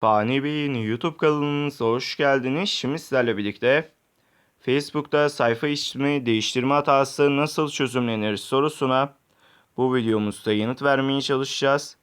Fani Bey'in YouTube kanalımıza hoş geldiniz. Şimdi sizlerle birlikte Facebook'ta sayfa ismi değiştirme hatası nasıl çözümlenir sorusuna bu videomuzda yanıt vermeye çalışacağız.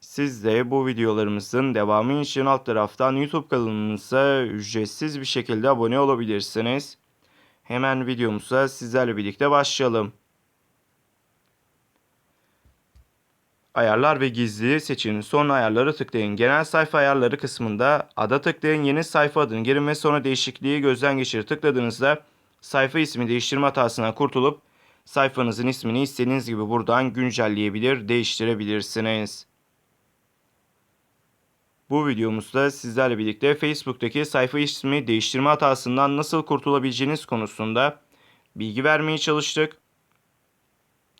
Siz de bu videolarımızın devamı için alt taraftan YouTube kanalımıza ücretsiz bir şekilde abone olabilirsiniz. Hemen videomuza sizlerle birlikte başlayalım. Ayarlar ve gizli seçin. Sonra ayarları tıklayın. Genel sayfa ayarları kısmında ada tıklayın. Yeni sayfa adını girin ve sonra değişikliği gözden geçir. Tıkladığınızda sayfa ismi değiştirme hatasına kurtulup sayfanızın ismini istediğiniz gibi buradan güncelleyebilir, değiştirebilirsiniz. Bu videomuzda sizlerle birlikte Facebook'taki sayfa ismi değiştirme hatasından nasıl kurtulabileceğiniz konusunda bilgi vermeye çalıştık.